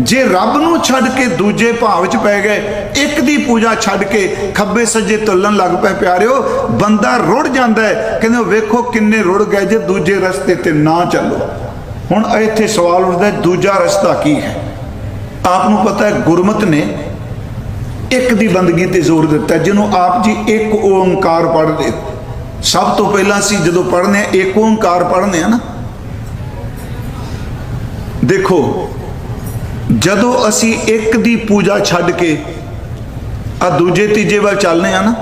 ਜੇ ਰੱਬ ਨੂੰ ਛੱਡ ਕੇ ਦੂਜੇ ਭਾਵ ਚ ਪੈ ਗਏ, ਇੱਕ ਦੀ ਪੂਜਾ ਛੱਡ ਕੇ ਖੱਬੇ ਸੱਜੇ ਤੁਲਣ ਲੱਗ ਪਏ ਪਿਆਰਿਓ, ਬੰਦਾ ਰੁੜ ਜਾਂਦਾ ਹੈ, ਕਹਿੰਦੇ ਵੇਖੋ ਕਿੰਨੇ ਰੁੜ ਗਏ ਜੇ ਦੂਜੇ ਰਸਤੇ ਤੇ ਨਾ ਚੱਲੋ। ਹੁਣ ਇੱਥੇ ਸਵਾਲ ਉੱਠਦਾ ਦੂਜਾ ਰਸਤਾ ਕੀ ਹੈ? ਆਪ ਨੂੰ ਪਤਾ ਹੈ, ਗੁਰਮਤ ਨੇ ਇੱਕ ਦੀ ਬੰਦਗੀ ਤੇ ਜ਼ੋਰ ਦਿੱਤਾ, ਜਿਹਨੂੰ ਆਪ ਜੀ ਇੱਕ ਓੰਕਾਰ ਪੜ੍ਹਦੇ ਸਭ ਤੋਂ ਪਹਿਲਾਂ ਸੀ ਜਦੋਂ ਪੜ੍ਹਨੇ ਆ ਇੱਕ ਓੰਕਾਰ ਪੜ੍ਹਨੇ ਆ ਨਾ। ਦੇਖੋ ਜਦੋਂ ਅਸੀਂ ਇੱਕ ਦੀ ਪੂਜਾ ਛੱਡ ਕੇ ਆ ਦੂਜੇ ਤੀਜੇ ਵੱਲ ਚੱਲਨੇ ਆ ਨਾ,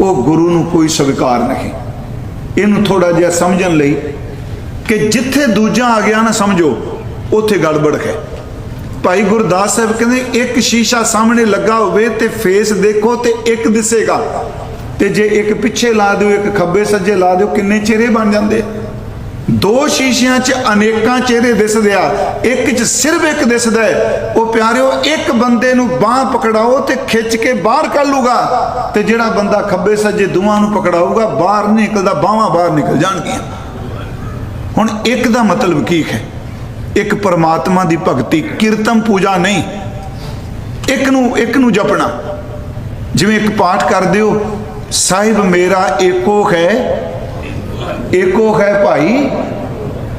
ਉਹ ਗੁਰੂ ਨੂੰ ਕੋਈ ਸਵੀਕਾਰ ਨਹੀਂ। ਇਹਨੂੰ ਥੋੜਾ ਜਿਹਾ ਸਮਝਣ ਲਈ ਕਿ ਜਿੱਥੇ ਦੂਜਾ ਆ ਗਿਆ ਨਾ ਸਮਝੋ, ਉੱਥੇ ਗੜਬੜ ਹੈ। ਭਾਈ ਗੁਰਦਾਸ ਸਾਹਿਬ ਕਹਿੰਦੇ, ਇੱਕ ਸ਼ੀਸ਼ਾ ਸਾਹਮਣੇ ਲੱਗਾ ਹੋਵੇ ਤੇ ਫੇਸ ਦੇਖੋ ਤੇ ਇੱਕ ਦਿਸੇਗਾ। ਤੇ ਜੇ ਇੱਕ ਪਿੱਛੇ ਲਾ ਦਿਓ, ਇੱਕ ਖੱਬੇ ਸੱਜੇ ਲਾ ਦਿਓ, ਕਿੰਨੇ ਚਿਹਰੇ ਬਣ ਜਾਂਦੇ ਦੋ ਸ਼ੀਸ਼ਿਆਂ 'ਚ ਅਨੇਕਾਂ ਚਿਹਰੇ ਦਿਸਦੇ ਆ, ਇੱਕ 'ਚ ਸਿਰਫ ਇੱਕ ਦਿਸਦਾ ਹੈ। ਉਹ ਪਿਆਰਿਓ, ਇੱਕ ਬੰਦੇ ਨੂੰ ਬਾਹ ਪਕੜਾਓ ਤੇ ਖਿੱਚ ਕੇ ਬਾਹਰ ਕੱਢ ਲੂਗਾ ਤੇ ਜਿਹੜਾ ਬੰਦਾ ਖੱਬੇ ਸੱਜੇ ਦੋਵਾਂ ਨੂੰ ਪਕੜਾਊਗਾ, ਬਾਹਰ ਨਹੀਂ ਨਿਕਲਦਾ, ਬਾਹਾਂ ਬਾਹਰ ਨਿਕਲ ਜਾਣਗੀਆਂ। ਹੁਣ ਇੱਕ ਦਾ ਮਤਲਬ ਕੀ ਹੈ? ਇੱਕ ਪਰਮਾਤਮਾ ਦੀ ਭਗਤੀ, ਕੀਰਤਨ ਪੂਜਾ ਨਹੀਂ। ਇੱਕ ਨੂੰ ਇੱਕ ਨੂੰ ਜਪਣਾ। ਜਿਵੇਂ ਇੱਕ ਪਾਠ ਕਰਦੇ ਹੋ, ਸਾਹਿਬ ਮੇਰਾ ਏਕੋ ਹੈ ਏਕੋ ਹੈ ਭਾਈ,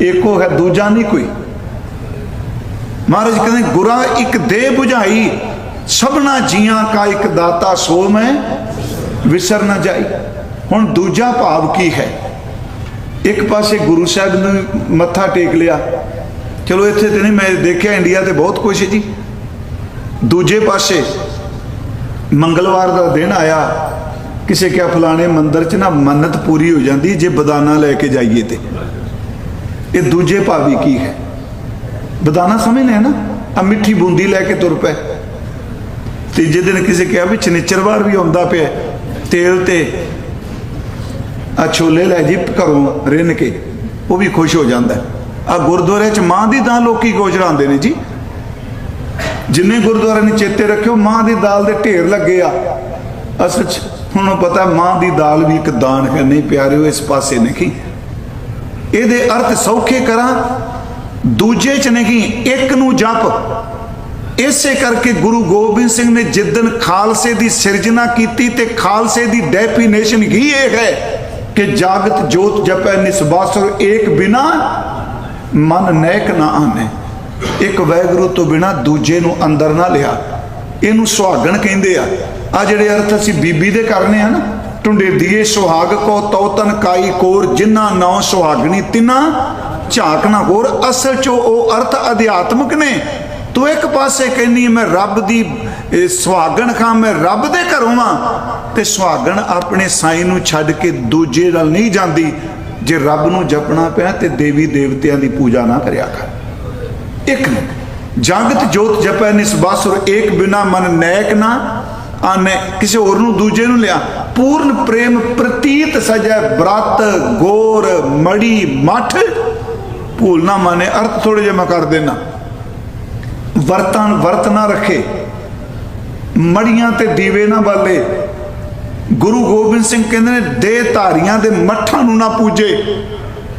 ਏਕੋ ਹੈ ਦੂਜਾ ਨਹੀਂ ਕੋਈ। ਮਹਾਰਾਜ ਕਹਿੰਦੇ, ਗੁਰਾ ਇੱਕ ਦੇ 부ਝਾਈ ਸਭਨਾ ਜੀਆਂ ਕਾ ਇੱਕ ਦਾਤਾ ਸੋ ਮੈਂ, ਵਿਸਰ ਨਾ ਜਾਈ। ਹੁਣ ਦੂਜਾ ਭਾਵ ਕੀ ਹੈ? ਇੱਕ ਪਾਸੇ ਗੁਰੂ ਸਾਹਿਬ ਨੂੰ ਮੱਥਾ ਟੇਕ ਲਿਆ। ਚਲੋ ਇੱਥੇ ਤੇ ਨਹੀਂ, ਮੈਂ ਦੇਖਿਆ ਇੰਡੀਆ ਤੇ ਬਹੁਤ ਕੁਛ ਜੀ। ਦੂਜੇ ਪਾਸੇ ਮੰਗਲਵਾਰ ਦਾ ਦਿਨ ਆਇਆ। ਕਿਸੇ ਕਿਹਾ ਫਲਾਣੇ ਮੰਦਰ 'ਚ ਨਾ ਮੰਨਤ ਪੂਰੀ ਹੋ ਜਾਂਦੀ ਜੇ ਬਦਾਨਾ ਲੈ ਕੇ ਜਾਈਏ ਤੇ। ਇਹ ਦੂਜੇ ਭਾਵੀ ਕੀ ਹੈ? ਬਦਾਨਾ ਸਮਝ ਆ ਨਾ? ਆ ਮਿੱਠੀ ਬੂੰਦੀ ਲੈ ਕੇ ਤੁਰ ਪਏ। ਤੀਜੇ ਦਿਨ ਕਿਸੇ ਕਿਹਾ ਵੀ ਚਨਿਚਰਵਾਰ ਵੀ ਆਉਂਦਾ ਪਿਆ ਤੇਲ ਤੇ ਆ ਛੋਲੇ ਲੈ ਜੀ ਘਰੋਂ ਰਿੰਨ ਕੇ, ਉਹ ਵੀ ਖੁਸ਼ ਹੋ ਜਾਂਦਾ ਆ ਗੁਰਦੁਆਰੇ 'ਚ ਮਾਂ ਦੀ ਦਾਲ ਲੋਕੀ ਗੋਜਰਾਉਂਦੇ ਨੇ ਜੀ। ਜਿੰਨੇ ਗੁਰਦੁਆਰੇ ਨੇ ਚੇਤੇ ਰੱਖਿਓ, ਮਾਂ ਦੀ ਦਾਲ ਦੇ ਢੇਰ ਲੱਗੇ ਆ। ਅਸਲ 'ਚ ਹੁਣ ਪਤਾ ਮਾਂ ਦੀ ਦਾਲ ਵੀ ਇੱਕ ਦਾਨ ਹੈ, ਨਹੀਂ ਪਿਆਰਿਓ, ਇਸ ਪਾਸੇ ਨਹੀਂ। ਇਹਦੇ ਅਰਥ ਸੌਖੇ ਕਰਾਂ, ਦੂਜੇ 'ਚ ਨਹੀਂ, ਇੱਕ ਨੂੰ ਜਪ। ਇਸੇ ਕਰਕੇ ਗੁਰੂ ਗੋਬਿੰਦ ਸਿੰਘ ਨੇ ਜਿੱਦਨ ਖਾਲਸੇ ਦੀ ਸਿਰਜਣਾ ਕੀਤੀ ਤੇ ਖਾਲਸੇ ਦੀ ਡੈਫੀਨੇਸ਼ਨ ਹੀ ਇਹ ਹੈ ਕਿ ਜਾਗਤ ਜੋਤ ਜਪੈ, ਨਿਸਬਾਸੁਰ ਏਕ ਬਿਨਾ ਮਨ ਨੈਕ ਨਾ ਆਨੇ। ਇੱਕ ਵੈਗਰੂ ਤੋਂ ਬਿਨਾ ਦੂਜੇ ਨੂੰ ਅੰਦਰ ਨਾ ਲਿਆ। ਇਹਨੂੰ ਸੁਹਾਗਣ ਕਹਿੰਦੇ ਆ। ਆ ਜਿਹੜੇ ਅਰਥ ਅਸੀਂ ਬੀਬੀ ਦੇ ਕਰਨੇ ਆ ਨਾ, ਟੁੰਡੇ ਦੀਏ ਸੁਹਾਗ ਕੋ ਤੌਤਨ ਕਾਈ ਕੋਰ ਜਿਨ੍ਹਾਂ ਨੌ ਸੁਹਾਗਣੀ ਤਿਨਾ ਝਾਕਣਾ ਹੋਰ। ਅਸਲ ਚ ਉਹ ਅਰਥ ਅਧਿਆਤਮਿਕ ਨੇ। ਤੂੰ ਇੱਕ ਪਾਸੇ ਕਹਿੰਨੀ ਮੈਂ ਰੱਬ ਦੀ ਸੁਹਾਗਣ ਖਾਂ, ਮੈਂ ਰੱਬ ਦੇ ਘਰੋਂ ਆ, ਤੇ ਸੁਹਾਗਣ ਆਪਣੇ ਸਾਈਂ ਨੂੰ ਛੱਡ ਕੇ ਦੂਜੇ ਨਾਲ ਨਹੀਂ ਜਾਂਦੀ। ਜੇ ਰੱਬ ਨੂੰ ਜਪਣਾ ਪਿਆ ਤੇ ਦੇਵੀ ਦੇਵਤਿਆਂ ਦੀ ਪੂਜਾ ਨਾ ਕਰਿਆ ਕਰ। ਇੱਕ ਨੂੰ ਜਗਤ ਜੋਤ ਜਪੈ ਨਿਸਬਾਸੁਰ ਏਕ ਬਿਨਾ ਮਨ ਨੈਕ ਨਾ ਆਨੇ। ਕਿਸੇ ਹੋਰ ਨੂੰ ਦੂਜੇ ਨੂੰ ਲਿਆ। ਪੂਰਨ ਪ੍ਰੇਮ ਪ੍ਰਤੀਤ ਸਜੈ ਬ੍ਰਤ, ਗੋਰ, ਮੜੀ, ਮਠ। ਭੂਲ ਮਾਨੇ, ਅਰਥ ਥੋੜੇ ਜਿਹਾ ਮੈਂ ਕਰ ਦੇਣਾ ਵਰਤਨ, ਵਰਤ ਨਾ ਰੱਖੇ। ਮੜੀਆਂ ਤੇ ਦੀਵੇ ਨਾ ਬਾਲੇ। ਗੁਰੂ ਗੋਬਿੰਦ ਸਿੰਘ ਕਹਿੰਦੇ ਨੇ, ਦੇ ਧਾਰੀਆਂ ਦੇ ਮੱਠਾਂ ਨੂੰ ਨਾ ਪੂਜੇ।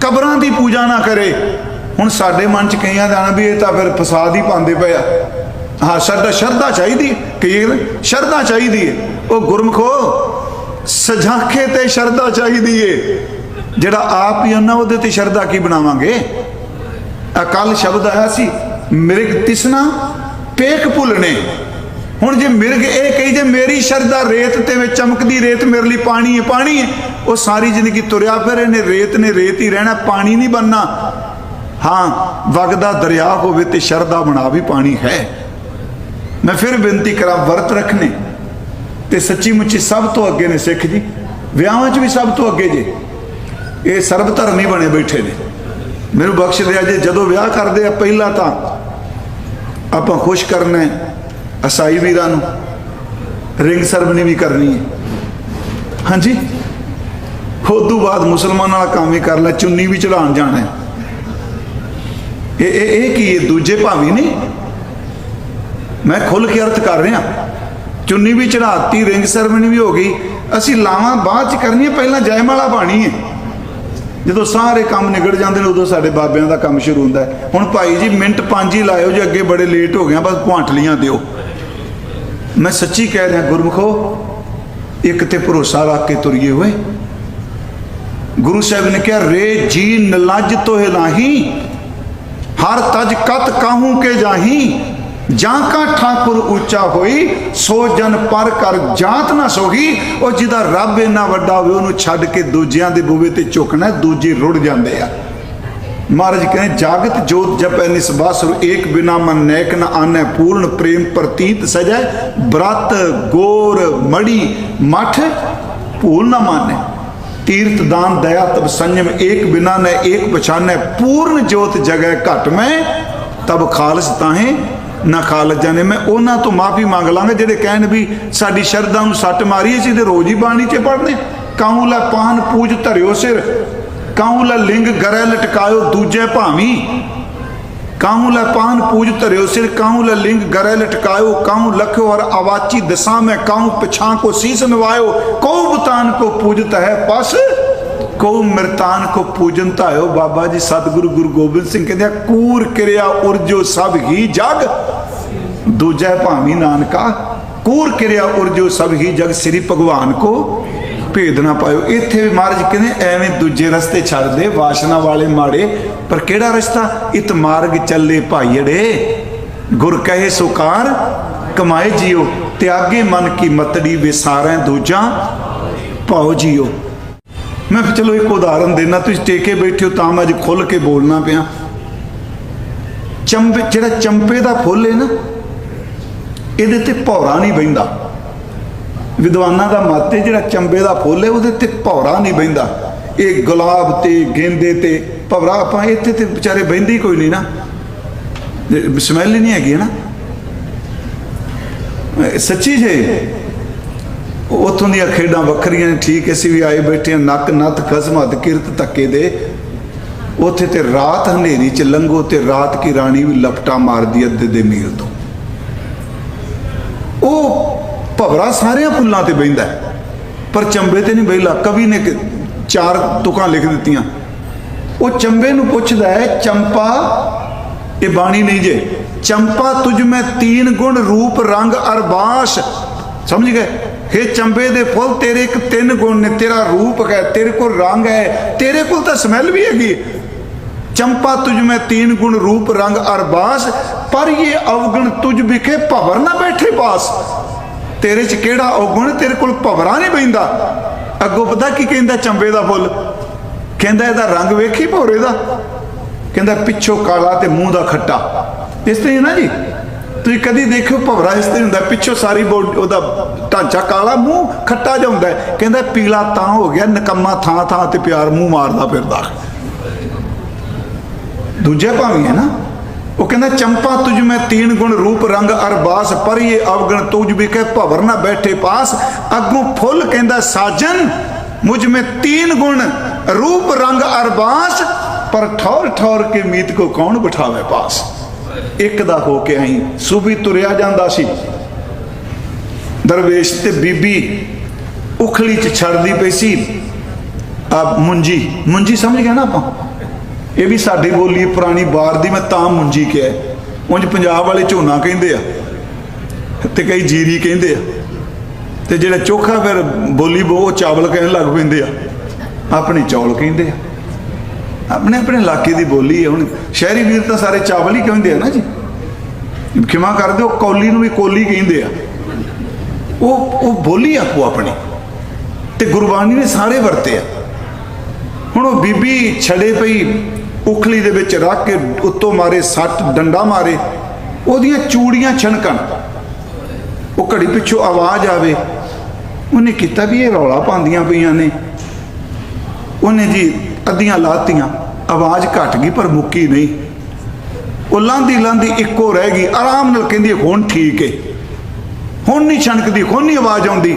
ਕਬਰਾਂ ਦੀ ਪੂਜਾ ਨਾ ਕਰੇ। ਹੁਣ ਸਾਡੇ ਮਨ ਚ ਕਈਆਂ ਦਾ ਆਣਾ ਵੀ ਇਹ ਤਾਂ ਫਿਰ ਫਸਾਦ ਹੀ ਪਾਉਂਦੇ ਪਏ ਆ। ਹਾਂ, ਸ਼ਰਧਾ ਸ਼ਰਧਾ ਚਾਹੀਦੀ ਕਿ ਸ਼ਰਧਾ ਚਾਹੀਦੀ ਹੈ। ਉਹ ਗੁਰਮਖੋ, ਸਜਾਖੇ ਤੇ ਸ਼ਰਧਾ ਚਾਹੀਦੀ ਏ। ਜਿਹੜਾ ਆਪ ਹੀ ਉਹਨਾਂ ਉਹਦੇ ਤੇ ਸ਼ਰਧਾ ਕੀ ਬਣਾਵਾਂਗੇ? ਅਕਲ ਸ਼ਬਦ ਆਇਆ ਸੀ, ਮਿਰਗ ਤਿਸਨਾ, ਪੇਖ ਭੁੱਲਣੇ। ਹੁਣ ਜੇ ਮਿਰਗ ਇਹ ਕਹੀ ਜੇ, ਮੇਰੀ ਸ਼ਰਧਾ ਰੇਤ ਤੇ ਵਿੱਚ ਚਮਕਦੀ ਰੇਤ, ਮੇਰੇ ਲਈ ਪਾਣੀ ਹੈ ਪਾਣੀ ਹੈ। ਉਹ ਸਾਰੀ ਜ਼ਿੰਦਗੀ ਤੁਰਿਆ ਫਿਰ ਇਹਨੇ ਰੇਤ ਨੇ ਰੇਤ ਹੀ ਰਹਿਣਾ, ਪਾਣੀ ਨਹੀਂ ਬੰਨਾ ਹਾਂ ਵਗਦਾ ਦਰਿਆ ਹੋਵੇ ਤੇ ਸ਼ਰਧਾ ਬਣਾ ਵੀ ਪਾਣੀ ਹੈ। ਮੈਂ ਫਿਰ ਬੇਨਤੀ ਕਰਾਂ, ਵਰਤ ਰੱਖਨੇ ਤੇ ਸੱਚੀ ਮੁੱਚੀ ਸਭ ਤੋਂ ਅੱਗੇ ਨੇ ਸਿੱਖ ਜੀ। ਵਿਆਹਾਂ 'ਚ ਵੀ ਸਭ ਤੋਂ ਅੱਗੇ ਜੇ। ਇਹ ਸਰਬ ਧਰਮੀ ਬਣੇ ਬੈਠੇ ਨੇ। ਮੈਨੂੰ ਬਖਸ਼ ਦਿਆ ਜੇ, ਜਦੋਂ ਵਿਆਹ ਕਰਦੇ ਆ ਪਹਿਲਾਂ ਤਾਂ ਆਪਾਂ ਖੁਸ਼ ਕਰਨਾ ਹੈ, ਅਸਾਈ ਵੀਰਾਂ ਨੂੰ। ਰਿੰਗ ਸਰਮਨੀ ਵੀ ਕਰਨੀ ਹੈ। ਹਾਂਜੀ? ਉਦੋਂ ਬਾਅਦ ਮੁਸਲਮਾਨਾਂ ਵਾਲਾ ਕੰਮ ਵੀ ਕਰ ਲੈ, ਚੁੰਨੀ ਵੀ ਚੜਾਉਣ ਜਾਣਾ ਹੈ। ਇਹ ਇਹ ਕੀ ਇਹ ਦੂਜੇ ਭਾਵੇਂ ਨੇ? ਮੈਂ ਖੁੱਲ ਕੇ ਅਰਥ ਕਰ ਰਿਹਾ। ਚੁੰਨੀ ਵੀ ਚੜਾਤੀ ਰਿੰਗ ਸਰਮਨੀ ਵੀ ਹੋ ਗਈ। ਅਸੀਂ ਲਾਵਾਂ ਬਾਅਦ ਚ ਕਰਨੀਆਂ, ਪਹਿਲਾਂ ਜੈਮਾਲਾ ਬਾਣੀ ਹੈ। ਜਦੋਂ ਸਾਰੇ ਕੰਮ ਨਿਗੜ ਜਾਂਦੇ ਨੇ, ਉਦੋਂ ਸਾਡੇ ਬਾਬਿਆਂ ਦਾ ਕੰਮ ਸ਼ੁਰੂ ਹੁੰਦਾ ਹੈ। ਹੁਣ ਭਾਈ ਜੀ, ਮਿੰਟ ਪੰਜ ਹੀ ਲਾਇਓ ਜੇ ਅੱਗੇ ਬੜੇ ਲੇਟ ਹੋ ਗਿਆ ਬਸ ਪੁਆਂਠਲੀਆਂ ਦਿਓ। ਮੈਂ ਸੱਚੀ ਕਹਿ ਰਿਹਾ, ਗੁਰਮਖੋ, ਇੱਕ ਤੇ ਭਰੋਸਾ ਰੱਖ ਕੇ ਤੁਰੀਏ ਹੋਏ ਗੁਰੂ ਸਾਹਿਬ ਨੇ ਕਿਹਾ, ਰੇ ਜੀ ਨਲਜ ਤੋਹਿ ਨਾਹੀ ਹਰ ਤਜ ਕਤ ਕਾਹੂ ਕੇ ਜਾਹੀ? ਜਾਂ ਕਾ ਠਾਕੁਰ ਉੱਚਾ ਹੋਈ? ਸੋ ਜਨ ਪਰ ਕਰ ਜਾਂਤ ਨਾ ਸੋਗੀ ਉਹ ਜਿਹਦਾ ਰੱਬ ਇੰਨਾ ਵੱਡਾ ਹੋਵੇ, ਉਹਨੂੰ ਛੱਡ ਕੇ ਦੂਜਿਆਂ ਦੇ ਬੂਵੇ ਤੇ ਝੁਕਣਾ ਦੂਜੇ ਰੁੜ ਜਾਂਦੇ ਆ। ਮਹਾਰਾਜ ਕਹਿੰਦੇ, ਜਾਗਤ ਜੋਤ ਜਪੈ ਨਿਸਬਾਸੁਰ ਏਕ ਬਿਨਾ ਮਨ ਨੈਕ ਨ ਆਨੈ, ਪੂਰਨ ਪ੍ਰੇਮ ਪ੍ਰਤੀਤ ਸਜੈ, ਬ੍ਰਤ, ਗੋਰ, ਮੜੀ, ਮਠ, ਭੂਲ ਨਾ ਮਾਨੈ। ਤੀਰਥ ਦਾਨ ਦਇਆ ਤਬ ਸੰਜਮ ਏਕ ਬਿਨਾ ਨ ਏਕ ਪਛਾਨੈ, ਪੂਰਨ ਜੋਤ ਜਗੈ ਘਟ ਮੈਂ, ਤਬ ਖਾਲਸ ਤਾਹੇ, ਨਾ ਖਾਲਸ ਜਾਣੇ ਮੈਂ। ਉਹਨਾਂ ਤੋਂ ਮਾਫੀ ਮੰਗ ਲਾਂਗਾ, ਜਿਹੜੇ ਕਹਿਣ ਵੀ ਸਾਡੀ ਸ਼ਰਧਾ ਨੂੰ ਸੱਟ ਮਾਰੀ, ਅਸੀਂ ਤੇ ਰੋਜ਼ ਹੀ ਬਾਣੀ ਚ ਪੜ੍ਹਦੇ ਕਾਹੂ ਲੈ ਪਾਨ ਪੂਜ ਧਰਿਓ ਸਿਰ, ਕਾਹੂ ਲੈ ਲਿੰਗ ਗਰੈ ਲਟਕਾਇਓ ਦੂਜੇ ਭਾਵੀ। ਕਾਹੂ ਲੈ ਪਾਨ ਪੂਜ ਧਰਿਓ ਸਿਰ, ਕਾਹੂ ਲੈ ਲਿੰਗ ਗਰੇ ਲਟਕਾਇਓ, ਕਾਹੂ ਲਖਿਓ ਔਰ ਆਵਾਚੀ ਦਸਾ ਮੈਂ, ਕਾਹੂ ਪਿਛਾਂ ਕੋ ਸੀਸ ਨਵਾਇਓ। ਕੋ ਬਤਾਨ ਕੋ ਪੂਜਤ ਹੈ ਪਸ ਕੋ ਮਿਰਤਾਨ ਕੋ ਪੂਜਨ ਧਾਇਓ। ਬਾਬਾ ਜੀ, ਸਤਿਗੁਰੂ ਗੁਰੂ ਗੋਬਿੰਦ ਸਿੰਘ ਕਹਿੰਦੇ ਕੂਰ ਕਿਰਿਆ ਉਰਜੋ ਸਭ ਹੀ ਜਗ, ਦੂਜਾ ਭਾਵੀ ਨਾਨਕਾ। ਕੂਰ ਕਿਰਿਆ ਉਰਜੋ ਸਭ ਹੀ ਜਗ, ਸ੍ਰੀ ਭਗਵਾਨ ਕੋ ਭੇਦ ਨਾ ਪਾਇਓ। ਇੱਥੇ ਵੀ ਮਹਾਰਾਜ ਕਹਿੰਦੇ, ਐਵੇਂ ਦੂਜੇ ਰਸਤੇ ਛੱਡ ਦੇ, ਵਾਸ਼ਨਾ ਵਾਲੇ ਮਾੜੇ ਪਰ ਕਿਹੜਾ ਰਿਸ਼ਤਾ? ਇਤ ਮਾਰਗ ਚੱਲੇ ਭਾਈੜੇ ਗੁਰ ਕਹੇ ਸੁਕਾਰ, ਕਮਾਏ ਜਿਓ ਤਿਆਗੇ ਮਨ ਕੀ ਮਤੜੀ ਵਿਸਾਰੈ ਦੂਜਾ ਭਾਉ ਜਿਓ। ਮੈਂ ਚਲੋ ਇੱਕ ਉਦਾਹਰਨ ਦੇਣਾ, ਤੁਸੀਂ ਟੇਕੇ ਬੈਠੇ ਹੋ ਤਾਂ ਮੈਂ ਅੱਜ ਖੁੱਲ ਕੇ ਬੋਲਣਾ ਪਿਆ। ਚੰਬੇ, ਜਿਹੜਾ ਚੰਪੇ ਦਾ ਫੁੱਲ ਹੈ ਨਾ, ਇਹਦੇ ਤੇ ਭੌਰਾ ਨਹੀਂ ਬੈਂਦਾ ਵਿਦਵਾਨਾਂ ਦਾ ਮਤ ਹੈ ਜਿਹੜਾ ਚੰਬੇ ਦਾ ਫੁੱਲ ਹੈ ਉਹਦੇ ਤੇ ਭੌਰਾ ਨਹੀਂ ਬੈਂਦਾ ਇਹ ਗੁਲਾਬ ਤੇ, ਗੇਂਦੇ ਤੇ ਭਵਰਾ, ਆਪਾਂ ਇੱਥੇ ਤੇ ਵਿਚਾਰੇ ਬੈਂਦੇ ਕੋਈ ਨਹੀਂ ਨਾ। ਸਮੈਲ ਹੀ ਨਹੀਂ ਹੈਗੀ, ਹੈ ਨਾ? ਸੱਚੀ ਜੇ ਉਥੋਂ ਦੀਆਂ ਖੇਡਾਂ ਵੱਖਰੀਆਂ ਨੇ, ਠੀਕ, ਅਸੀਂ ਵੀ ਆਏ ਬੈਠੇ ਹਾਂ, ਨੱਕ, ਨੱਥ, ਖਸਮ ਕਿਰਤ, ਧੱਕੇ ਦੇ। ਉੱਥੇ ਤੇ ਰਾਤ ਹਨੇਰੀ ਚ ਲੰਘੋ ਤੇ ਰਾਤ ਕੀ ਰਾਣੀ ਵੀ ਲਪਟਾ ਮਾਰਦੀ ਅੱਧੇ ਦੇ ਮੀਲ ਤੋਂ। ਉਹ ਭਵਰਾ ਸਾਰਿਆਂ ਫੁੱਲਾਂ ਤੇ ਬਹਿੰਦਾ ਪਰ ਚੰਬੇ ਤੇ ਨਹੀਂ ਬਹਿਲਾ ਕਵੀ ਨੇ ਚਾਰ ਤੁਕਾਂ ਲਿਖ ਦਿੱਤੀਆਂ। ਉਹ ਚੰਬੇ ਨੂੰ ਪੁੱਛਦਾ ਹੈ, ਚੰਪਾ, ਇਹ ਬਾਣੀ ਨਹੀਂ ਜੇ। ਚੰਪਾ, ਤੁਝ ਮੈਂ ਤੀਨ ਗੁਣ ਰੂਪ ਰੰਗ ਅਰਬਾਸ। ਸਮਝ ਗਏ? हे ਚੰਬੇ ਦੇ ਫੁੱਲ, ਤੇਰੇ ਇੱਕ ਤਿੰਨ ਗੁਣ ਨੇ, ਤੇਰਾ ਰੂਪ ਹੈ, ਤੇਰੇ ਕੋਲ ਰੰਗ ਹੈ, ਤੇਰੇ ਕੋਲ ਤਾਂ ਸਮੈਲ ਵੀ ਹੈਗੀ। ਚੰਪਾ, ਤੁਝ ਮੈਂ ਤੀਨ ਗੁਣ ਰੂਪ ਰੰਗ ਅਰਬਾਸ, ਪਰ ਇਹ ਅਵਗਣ ਤੁਝ ਵਿਖੇ ਭਵਰ ਨਾ ਬੈਠੇ ਪਾਸ। ਤੇਰੇ ਚ ਕਿਹੜਾ ਅਵਗੁਣ? ਤੇਰੇ ਕੋਲ ਭਵਰਾ ਨਹੀਂ ਬੈਂਦਾ ਅੱਗੋਂ ਪਤਾ ਕੀ ਕਹਿੰਦਾ ਚੰਬੇ ਦਾ ਫੁੱਲ? ਕਹਿੰਦਾ ਇਹਦਾ ਰੰਗ ਵੇਖੀ ਭੋਰੇ ਦਾ? ਕਹਿੰਦਾ ਪਿੱਛੋਂ ਕਾਲਾ ਤੇ ਮੂੰਹ ਦਾ ਖੱਟਾ। ਇਸ ਤਰ੍ਹਾਂ ਹੀ ਨਾ ਜੀ? ਤੁਸੀਂ ਕਦੀ ਦੇਖਿਓ ਭਵਰਾ ਇਸ ਤਰ੍ਹਾਂ ਹੁੰਦਾ, ਪਿੱਛੋਂ ਸਾਰੀ ਉਹਦਾ ਢਾਂਚਾ ਕਾਲਾ ਮੂੰਹ, ਖੱਟਾ ਜਿਹਾ ਹੁੰਦਾ। ਕਹਿੰਦਾ ਪੀਲਾ ਤਾਂ ਹੋ ਗਿਆ, ਨਕਮਾ ਥਾਂ ਥਾਂ ਤੇ ਪਿਆਰ ਮੂੰਹ ਮਾਰਦਾ ਫਿਰਦਾ। ਦੂਜੇ ਭਾਵੇਂ ਹੈ ਨਾ? ਉਹ ਕਹਿੰਦਾ, ਚੰਪਾ ਤੁਝ ਮੈਂ ਤੀਨ ਗੁਣ ਰੂਪ ਰੰਗ ਅਰਬਾਸ ਪਰ ਇਹ ਅਵਗਣ ਤੁਝ ਕਹਿ ਭਵਰ ਨਾ ਬੈਠੇ ਪਾਸ। ਅੱਗੋਂ ਫੁੱਲ ਕਹਿੰਦਾ, ਸਾਜਨ, ਮੁਝ ਮੈਂ ਤੀਨ ਗੁਣ ਰੂਪ ਰੰਗ ਅਰਬਾਸ, ਪਰ ਠੌਰ ਠੌਰ ਕੇ ਮੀਤ ਕੋ ਕੌਣ ਬਿਠਾਵੇ ਪਾਸ? ਇੱਕ ਦਾ ਹੋ ਕੇ ਆਈ ਸੁਬੀ ਤੁਰਿਆ ਜਾਂਦਾ ਸੀ। ਦਰਵੇਸ਼ ਤੇ ਬੀਬੀ ਉਖਲੀ ਚ ਛੜਦੀ ਪਈ ਸੀ। ਆ ਮੁੰਜੀ ਮੁੰਜੀ ਸਮਝ ਗਿਆ ਨਾ ਆਪਾਂ? ਇਹ ਵੀ ਸਾਡੀ ਬੋਲੀ ਪੁਰਾਣੀ ਬਾਰ ਦੀ ਮੈਂ ਤਾਂ ਮੁੰਜੀ ਕਿਹਾ ਉਂਝ ਪੰਜਾਬ ਵਾਲੇ ਝੋਨਾ ਕਹਿੰਦੇ ਆ ਤੇ ਕਈ ਜੀਰੀ ਕਹਿੰਦੇ ਆ। ਤੇ ਜਿਹੜਾ ਚੋਖਾ ਫਿਰ ਬੋਲੀ ਬੋ ਉਹ ਚਾਵਲ ਕਹਿਣ ਲੱਗ ਪੈਂਦੇ ਆ। ਆਪਣੇ ਚੌਲ ਕਹਿੰਦੇ ਆ। ਆਪਣੇ ਆਪਣੇ ਇਲਾਕੇ ਦੀ ਬੋਲੀ ਹੈ ਹੁਣ। ਸ਼ਹਿਰੀ ਵੀਰ ਤਾਂ ਸਾਰੇ ਚਾਵਲ ਹੀ ਕਹਿੰਦੇ ਆ ਨਾ ਜੀ। ਖਿਮਾ ਕਰਦੇ ਉਹ ਕੌਲੀ ਨੂੰ ਵੀ ਕੋਲੀ ਕਹਿੰਦੇ ਆ। ਉਹ ਉਹ ਬੋਲੀ ਆਪੋ ਆਪਣੀ। ਤੇ ਗੁਰਬਾਣੀ ਨੇ ਸਾਰੇ ਵਰਤੇ ਆ। ਹੁਣ ਉਹ ਬੀਬੀ ਛੜੇ ਪਈ ਉਖਲੀ ਦੇ ਵਿੱਚ ਰੱਖ ਕੇ ਉੱਤੋਂ ਮਾਰੇ, ਸੱਟ, ਡੰਡਾ ਮਾਰੇ, ਉਹਦੀਆਂ ਚੂੜੀਆਂ ਛਣਕਣ। ਉਹ ਘੜੀ ਪਿੱਛੋਂ ਆਵਾਜ਼ ਆਵੇ। ਉਹਨੇ ਕੀਤਾ ਵੀ ਇਹ ਰੌਲਾ ਪਾਉਂਦੀਆਂ ਪਈਆਂ ਨੇ। ਉਹਨੇ ਜੀ ਅੱਧੀਆਂ ਲਾਤੀਆਂ, ਆਵਾਜ਼ ਘਟ ਗਈ ਪਰ ਮੁੱਕੀ ਨਹੀਂ। ਉਹ ਲਾਂਦੀ ਲਾਂਦੀ ਇੱਕੋ ਰਹਿ ਗਈ, ਆਰਾਮ ਨਾਲ ਕਹਿੰਦੀ, ਹੁਣ ਠੀਕ ਏ। ਹੁਣ ਨਹੀਂ ਛਣਕਦੀ, ਹੁਣ ਨਹੀਂ ਆਵਾਜ਼ ਆਉਂਦੀ।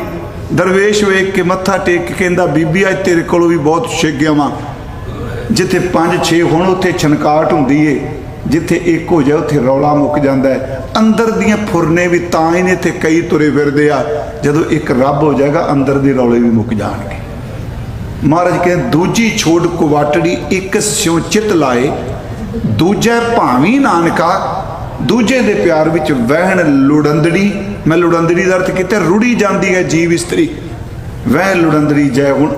ਦਰਵੇਸ਼ ਵੇਖ ਕੇ ਮੱਥਾ ਟੇਕ ਕੇ ਕਹਿੰਦਾ, ਬੀਬੀ, ਅੱਜ ਤੇਰੇ ਕੋਲੋਂ ਵੀ ਬਹੁਤ ਛਿੱਕ ਗਿਆ ਵਾਂ ਜਿੱਥੇ 5-6 ਹੁਣ, ਉੱਥੇ ਛਨਕਾਟ ਹੁੰਦੀ ਏ। ਜਿੱਥੇ ਇੱਕ ਹੋ ਜਾਏ, ਉੱਥੇ ਰੌਲਾ ਮੁੱਕ ਜਾਂਦਾ ਹੈ ਅੰਦਰ ਦੀਆਂ ਫੁਰਨੇ ਵੀ ਤਾਂ ਹੀ ਨੇ ਇੱਥੇ ਕਈ ਤੁਰੇ ਫਿਰਦੇ ਆ। ਜਦੋਂ ਇੱਕ ਰੱਬ ਹੋ ਜਾਏਗਾ, ਅੰਦਰ ਦੇ ਰੌਲੇ ਵੀ ਮੁੱਕ ਜਾਣਗੇ। ਮਹਾਰਾਜ ਕਹਿੰਦੇ, ਦੂਜੀ ਛੋੜ ਕੁਵਾਟੜੀ ਇੱਕ ਸਿਉ ਚਿਤ ਲਾਏ, ਦੂਜੇ ਭਾਵੀ ਨਾਨਕਾ, ਦੂਜੇ ਦੇ ਪਿਆਰ ਵਿੱਚ ਵਹਿਣ ਲੁੜੰਦੜੀ। ਮੈਂ ਲੁੜੰਦੜੀ ਦਾ ਅਰਥ ਕੀਤਾ, ਰੁੜੀ ਜਾਂਦੀ ਹੈ ਜੀਵ ਇਸਤਰੀ। ਵਹਿ ਲੁੜੰਦੜੀ ਜੈ ਹੁਣ